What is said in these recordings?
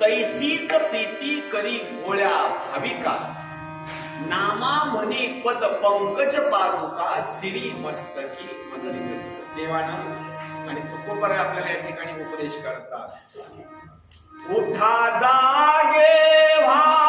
तैसीत प्रीती करी भोळ्या भाविका. नामा म्हणे पद पंकज पादुका श्री मस्तकी. देवानं. आणि तुकोपर आपल्याला या ठिकाणी उपदेश करतात. उठा जागे भा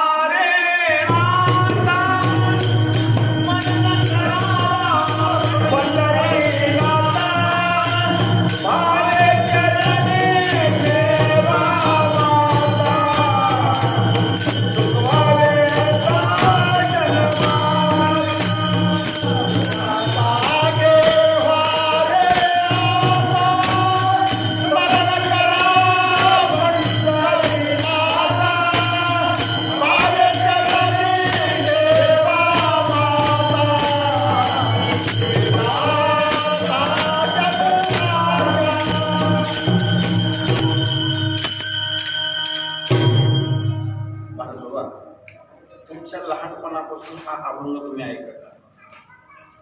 तुमच्या लहानपणापासून हा अभंग तुम्ही ऐकता.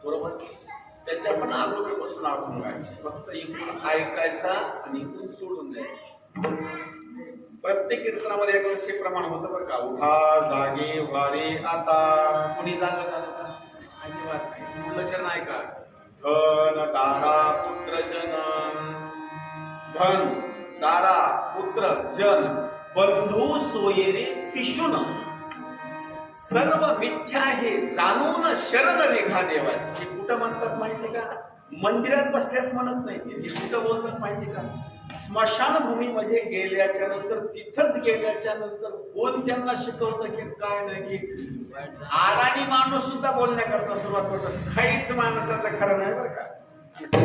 बरोबर? त्याच्या पण अगोदरपासून अभंग आहे. फक्त इकडून ऐकायचा आणि इकडून सोडून द्यायचा. प्रत्येक कीर्तनामध्ये एक वेळेस हे प्रमाण होतं बरं का. उभा जागे वारे आता. कुणी जागा झालं का? अजिबात नाही. पुढलं चरण ऐका धन दारा पुत्र जन. धन दारा पुत्र जन. बंधू सोयेरे पिशुन. सर्व मिथ्या हे जाणून शरद रेखा देवास हे कुठं म्हणतात माहिती का? मंदिरात बसल्यास म्हणत नाही. हे कुठं बोलतात माहिती का? स्मशानभूमीमध्ये गेल्याच्यानंतर तिथंच गेल्याच्यानंतर कोण त्यांना शिकवतं की काय नाही की आराणी माणूस सुद्धा बोलण्याकरता सुरुवात करतो काहीच माणसाचं खरं नाही बरं का.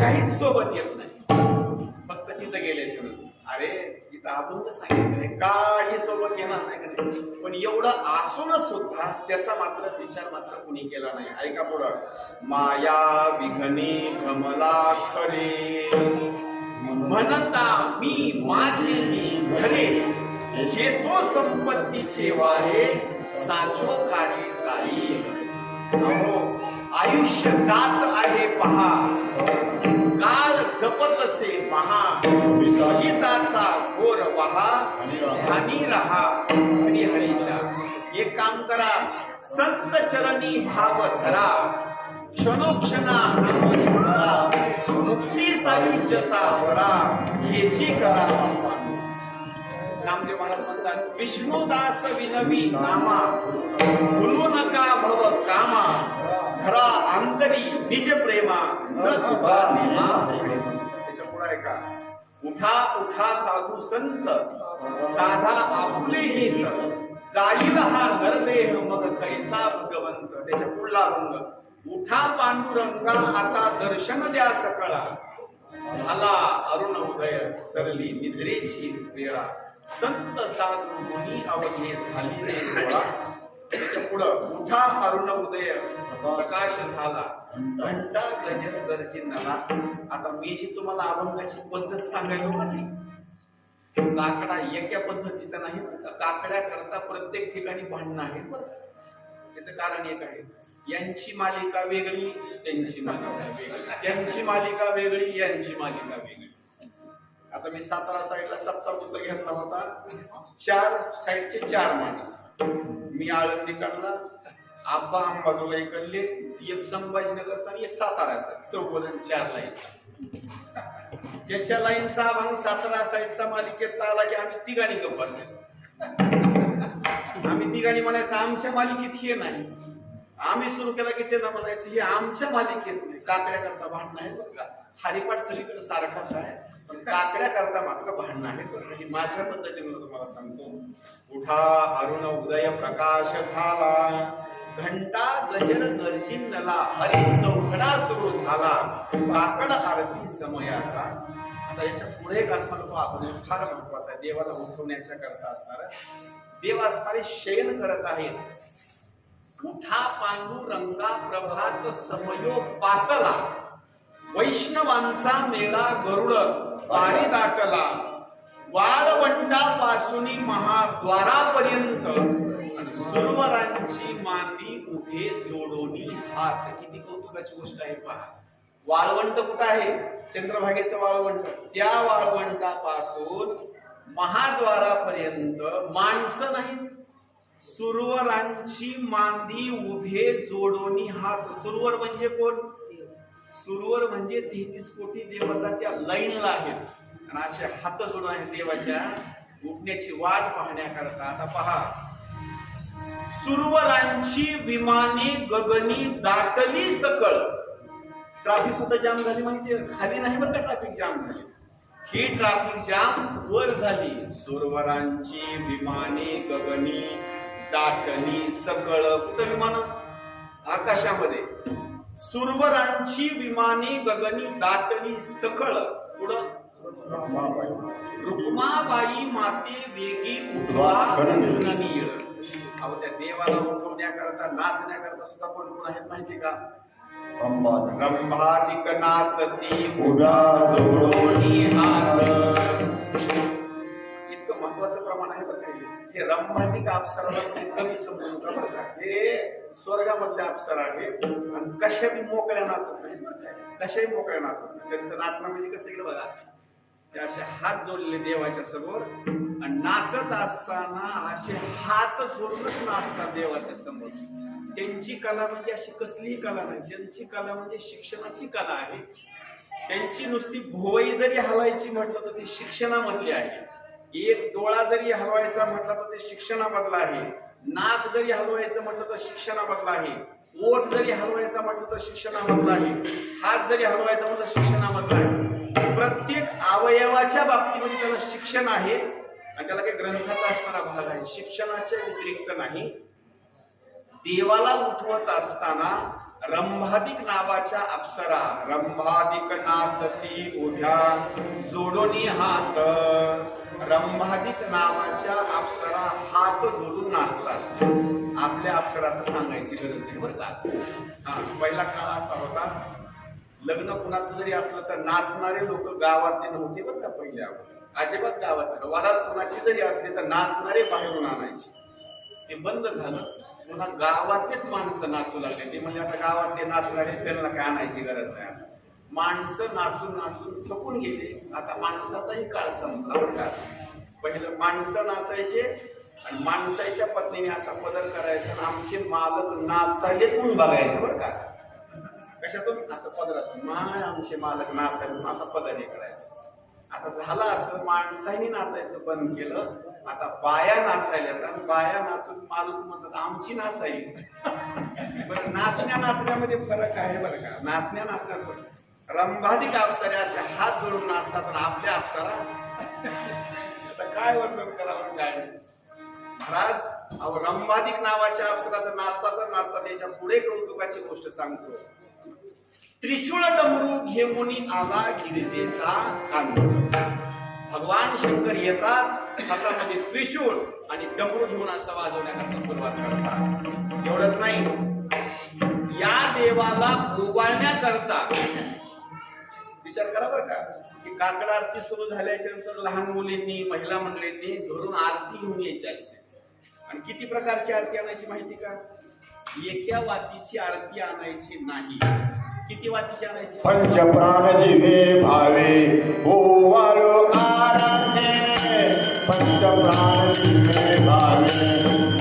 काहीच सोबत येत नाही. फक्त तिथं गेल्याच्यानंतर. अरे दाबून अभंग सांगितले काही सोबत घेणार नाही कधी. पण एवढं असून सुद्धा त्याचा मात्र विचार मात्र कुणी केला नाही. ऐका पुढं? माया विघने कमला खरे म्हणता मी माझे मी घरे. हे तो संपत्तीचे वारे साचो काढे जाई आयुष्य जात आहे पहा. काळ जपत असे महा. विसहिता वहा ध्यानी रहा. श्रीहरीच्या एक काम करा संत चरणी भाव धरा क्षणोक्षणा नाम स्मरा मुक्ती सायुज्यता वरा हेची करा नामदेव महाराज म्हणतात विष्णुदास विनवी नामा भुलू नका भव कामा खरा अंतरी निज प्रेमा न चुका नेमा. त्याच्या पुढे आहे का? उठा उठा साधू संत. साधा आपुले हित. जाईल हा नरदेह मग कैसा भगवंत? त्याच्या पुढला रंग. उठा पांडुरंगा आता दर्शन द्या सकळा. झाला अरुण उदय सरली निद्रेची वेळा. संत साधू मुनी अवघे झाली त्याच्या पुढं उठा अरुण उदय प्रकाश झाला. घंटा गजर गर्जिनाला आता मी जी तुम्हाला अभंगाची पद्धत सांगायला म्हटली काकडा एका पद्धतीचा नाही काकड्या करता प्रत्येक ठिकाणी भांडणं आहे बरं याचं कारण एक आहे यांची मालिका वेगळी त्यांची मालिका वेगळी. त्यांची मालिका वेगळी यांची मालिका वेगळी. आता मी सातारा साईडला सप्तापुत्र घेतला होता. चार साईडचे चार माणूस. मी आळंदीकडला आब्बा अंबाजोगाई इकडले एक संभाजीनगरचा आणि एक साताऱ्याचा चौघजण चार लाईन त्याच्या लाईनचा अभंग सातारा साईडचा मालिकेत आला की आम्ही तिघाणी गप्प बसायचो. आम्ही तिघाणी म्हणायचं आमच्या मालिकेत हे नाही. आम्ही सुरू केला की त्यांना म्हणायचं हे आमच्या मालिकेत नाही. काकड्या करता भांडणं आहे बरं का? हरिपाठ सलीकडे सारखाच आहे. काकड्याकरता काकड्या करता मात्र भांडणं आहेत. म्हणजे माझ्या पद्धतीने तुम्हाला सांगतो. उठा अरुण उदय प्रकाश झाला. घंटा गजर गर्जिनला हरी चौकडा सुरू झाला. काकड आरती समयाचा. आता याच्यापुढे एक असणार तो आपण फार महत्त्वाचा आहे. देवाला उठवण्याच्या करता असणार. देव असणारे शयन करत आहेत. उठा पांडुरंगा प्रभात समयो पातला. वैष्णवांचा मेळा गरुड. पारी दाटला. वाळवंटापासून महाद्वारापर्यंत सुरवरांची मांदी उभे जोडोनी हात. किती कौतुकाची गोष्ट आहे पहा. वाळवंट कुठं आहे? चंद्रभागेचं वाळवंट. त्या वाळवंटापासून महाद्वारापर्यंत माणसं नाहीत. सुरवरांची मांदी उभे जोडोनी हात. सुरवर म्हणजे कोण? सुरवर म्हणजे तेहतीस कोटी देवता त्या लाईनला आहेत. आणि असे हात जोडून आहेत देवाच्या उठण्याची वाट पाहण्याकरता. आता पहा. सुरवरांची विमाने गगनी दाटली सकळ. ट्रॅफिक सुद्धा जाम झाली म्हणजे खाली नाही बरं का ट्रॅफिक जाम झाली? ही ट्रॅफिक जाम वर झाली. सुरवरांची विमाने गगनी दाटली सकळ. कुठं विमान? आकाशामध्ये. सुरवरांची विमाने गगनी दाटली सकळ. पुढं रुक्माबाई. माते वेगी उठवा अहो त्या देवाला उठवण्याकरता नाचण्याकरता सुद्धा कोण कोण आहेत माहिती का? रंभादिक नाचती. उडा जोडोनी हात. महत्वाचं प्रमाण आहे बरं हे. हे रंभादिक अप्सराला कमी समजून का. हे स्वर्गामधले अप्सर आहे आणि कशा बी मोकळ्या नाचत नाही कशाही मोकळ्या नाचत नाही. त्यांचं नाचणं म्हणजे कसं इकडे बघा असं. ते असे हात जोडले देवाच्या समोर. आणि नाचत असताना असे हात जोडूनच नाचतात देवाच्या समोर. त्यांची कला म्हणजे अशी कसलीही कला नाही. त्यांची कला म्हणजे शिक्षणाची कला आहे. त्यांची नुसती भोवई जरी हलायची म्हटलं तर ती शिक्षणामधली आहे. एक डोळा जरी हलवायचा म्हटलं तर ते शिक्षणामधला आहे. नाक जरी हलवायचं म्हटलं तर शिक्षणामधला आहे. ओठ जरी हलवायचा म्हटलं तर शिक्षणामधला आहे. हात जरी हलवायचा म्हटलं शिक्षणामधला आहे. प्रत्येक अवयवाच्या बाबतीमध्ये त्याला शिक्षण आहे. आणि त्याला काही ग्रंथाचा असणारा भाग आहे. शिक्षणाच्या व्यतिरिक्त नाही. देवाला उठवत असताना रंभादिक नावाच्या अप्सरा रंभादिक नाचती उभ्या जोडोनी हात. रंभादिक नावाच्या अप्सरा हात जोडून नाचतात. आपल्या अप्सराचं सांगायची गरज नाही बरं का? हा पहिला काळ असा होता. लग्न कुणाचं जरी असलं तर नाचणारे लोक गावातले नव्हते बरं का पहिल्या अजिबात गावात वरात कुणाची जरी असली तर नाचणारे बाहेरून आणायचे. ते बंद झालं. पुन्हा गावातलेच माणसं नाचू लागले. ते म्हणजे आता गावातले नाचणारे त्यांना काय आणायची गरज नाही माणसं नाचून नाचून थकून गेले. आता माणसाचाही काळ संपला बरं का पहिलं माणसं नाचायचे आणि माणसाच्या पत्नीने असा पदर करायचा आणि आमचे मालक नाचायले म्हणून बघायचं बरं का. कशातून? असं पदरात माय आमचे मालक नाचायला असा पदर हे करायचं. आता झालं असं माणसाने नाचायचं बंद केलं. आता बाया नाचायला बाया नाचून माणूस म्हणतात आमची नाचायली बरं नाचण्या नाचण्यामध्ये फरक आहे बरं का? नाचण्या नाचण्यात फरक. रंभादिक अप्सरे असे हात जोडून नाचतात आणि आपल्या अप्सरा आता काय वर्णन करावं गाडी? महाराज अहो रंभाधिक नावाच्या अप्सरा तर नाचतात तर नाचतात. याच्यापुढे कौतुकाची गोष्ट सांगतो. त्रिशूळ डमरू घेऊन आला गिरिजेचा कांदो. भगवान शंकर येतात हातामध्ये त्रिशूळ आणि डबरू घेऊन असं वाजवण्याकरता सुरुवात करतात. एवढंच नाही. या देवाला ओवाळण्याकरता विचार करा बरं का की काकड आरती सुरू झाल्याच्यानंतर लहान मुलींनी महिला मंडळींनी घरून आरती घेऊन यायची असते. आणि किती प्रकारची आरती आणायची माहिती का? एका वातीची आरती आणायची नाही. किती वातीची आणायची पंच प्राण जिवे भावे ओ वारो आराधने पंच प्राण जिवे भावे.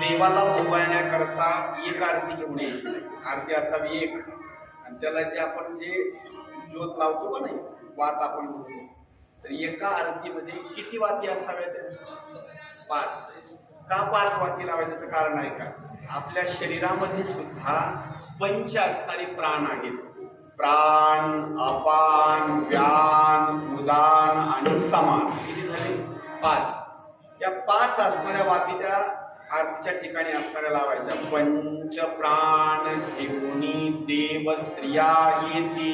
देवाला ओवाळण्याकरता एक आरती घेऊन यायची आरती असावी एक त्याला जे आपण जे ज्योत लावतो का नाही वात आपण म्हणतो. तर एका आरतीमध्ये किती वाती असाव्यात पाच. का पाच वाती लावायचं कारण आहे का? आपल्या शरीरामध्ये सुद्धा पंच असणारे प्राण आहेत. प्राण अपान व्यान उदान आणि समान. किती झाले? पाच. या पाच असणाऱ्या वातीच्या आरतीच्या ठिकाणी असणाऱ्या लावायच्या. पंच प्राण घेऊनी देव स्त्रिया येते.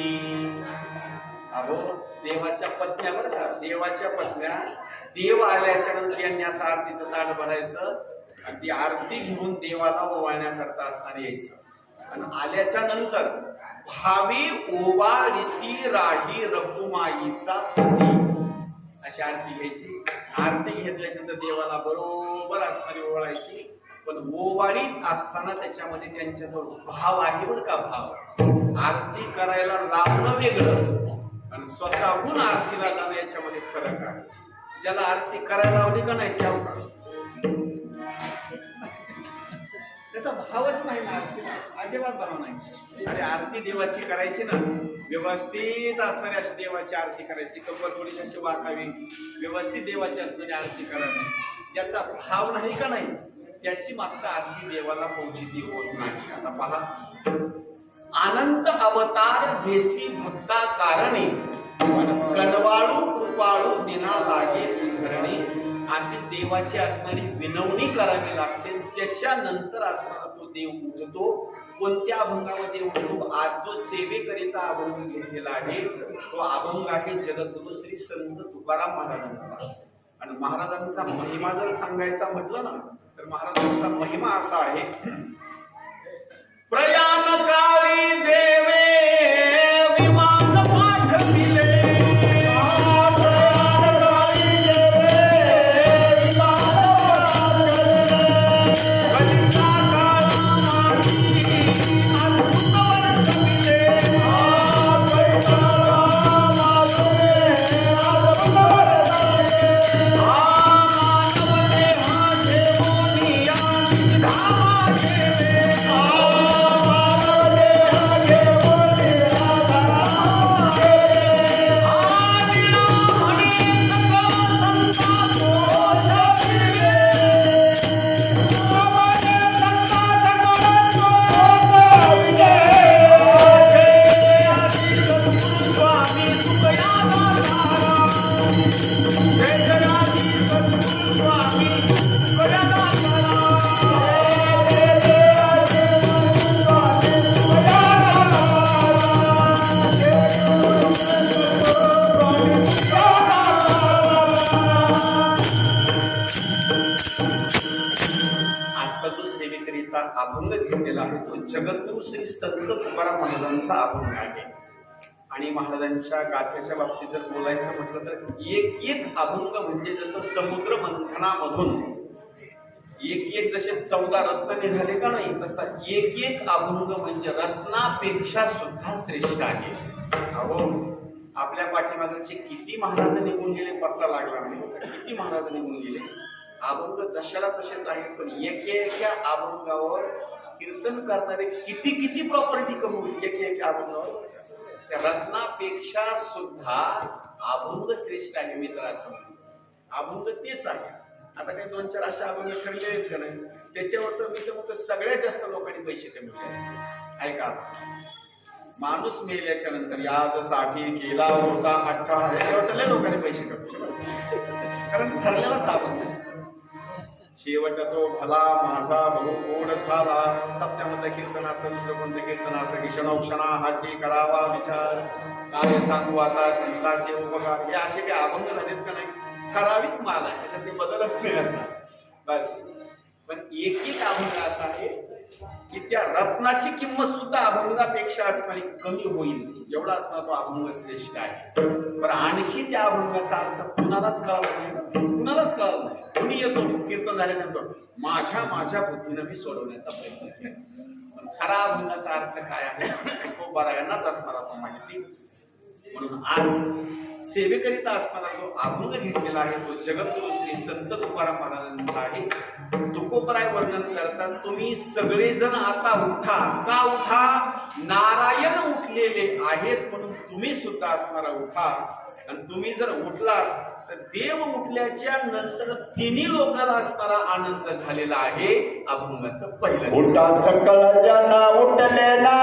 अहो देवाच्या पत्न्या बरं का? देवाच्या पत्न्या. देव आल्याच्यानंतर यांनी असं आरतीचं ताट भरायचं आणि ती आरती घेऊन देवाला ओवाळण्याकरता असणार यायचं. आणि आल्याच्यानंतर भावी ओवा रीती राही रघुमाईचा अशी आरती घ्यायची. आरती घेतल्याच्यानंतर देवाला बरोबर असणारी ओवाळायची. पण ओवाळीत असताना त्याच्यामध्ये त्यांच्याजवळ भाव आहे बरं का भाव. आरती करायला लावणं वेगळं. आणि स्वतःहून आरतीला जाणं याच्यामध्ये फरक आहे. ज्याला आरती करायला लावली का नाही त्या त्याचा भावच नाही ना. अजिबात भाव नाही. अरे आरती देवाची करायची ना व्यवस्थित असणारी अशी देवाची आरती करायची. कंबर थोडीशी अशी वाकावी व्यवस्थित देवाची असणारी आरती करावी. ज्याचा भाव नाही का नाही त्याची मात्र आरती देवाला पोहोचिती होत नाही. आता पहा. अनंत अवतार घेसी भक्ता कारणे कडवाळू कृपाळू दिना लागे धरणे अशी देवाची असणारी विनवणी करावी लागते. त्याच्यानंतर असणारा तो देव उठतो कोणत्या अभंगामध्ये उठतो आज जो सेवेकरिता अभंग घेतलेला आहे तो अभंग आहे जगद्गुरु श्री संत तुकाराम महाराजांचा. आणि महाराजांचा महिमा जर सांगायचा म्हटलं ना तर महाराजांचा महिमा असा आहे. प्रयाण काळी जगद्गुरु श्री संत तुकाराम महाराजांचा अभंग आहे. आणि महाराजांच्या गाथ्याच्या बाबतीत जर बोलायचं म्हटलं तर एक एक अभंग म्हणजे जसं समुद्र मंथनामधून एक एक जसे चौदा रत्न निघाले का नाही तसा एक एक अभंग म्हणजे रत्नापेक्षा सुद्धा श्रेष्ठ आहे. अहो आपल्या पाठीमागचे किती महाराज निघून गेले पत्ता लागला नाही. किती महाराज निघून गेले? अभंग जशाला तसेच आहेत पण एक एका अभंगावर कीर्तन करणारे किती किती प्रॉपर्टी कमवून एक एक अभंग. त्या रत्नापेक्षा सुद्धा अभंग श्रेष्ठ आहे मित्र असं अभंग तेच आहे. आता काही दोन चार अशा अभंग ठरले आहेत का नाही? त्याच्यावर तर मी तर म्हणतो सगळ्यात जास्त लोकांनी पैसे कमी ऐका माणूस मेल्याच्या नंतर याजसाठी केला होता अठ्ठा याच्यावर तर लय लोकांनी पैसे कमी कारण ठरलेलाच अभंग आहे. शेवट तो भला माझा बहु गोड झाला. सप्त्यामधलं कीर्तन असतं दुसरं कोणतं कीर्तन असतं की क्षणोक्षणा हाची करावा विचार. काय सांगू आता संतांचे उपकार? हे असे काही अभंग झालेत का नाही? ठराविक माल आहे त्याच्यात ते बदलच नाही असा बस. पण एक एक अभंग असा आहे की त्या रत्नाची किंमत सुद्धा अभंगापेक्षा असणारी कमी होईल. एवढा असणार तो अभंग श्रेष्ठ आहे. पण आणखी त्या अभंगाचा अर्थ कुणालाच कळला नाही कुणालाच कळला नाही. कुणी येतो? कीर्तन झाल्यानंतर माझ्या माझ्या बुद्धीनं मी सोडवण्याचा प्रयत्न केला. पण खरा अभंगाचा अर्थ काय आहे? तो बरायांनाच असणार तो माहिती. म्हणून आज सेवेकरिता असताना जो अभंग घेतलेला आहे तो जगद्गुरु श्री संत तुकाराम महाराजांचा आहे. तुकोपराय वर्णन करतात तुम्ही सगळेजण आता उठा का उठा? नारायण उठलेले आहेत म्हणून तुम्ही सुद्धा असणारा उठा. आणि तुम्ही जर उठलात तर देव उठल्याच्या नंतर तिन्ही लोकांना असणारा आनंद झालेला आहे. अभंगाचं पहिलं उठा सकळ जना उठले ना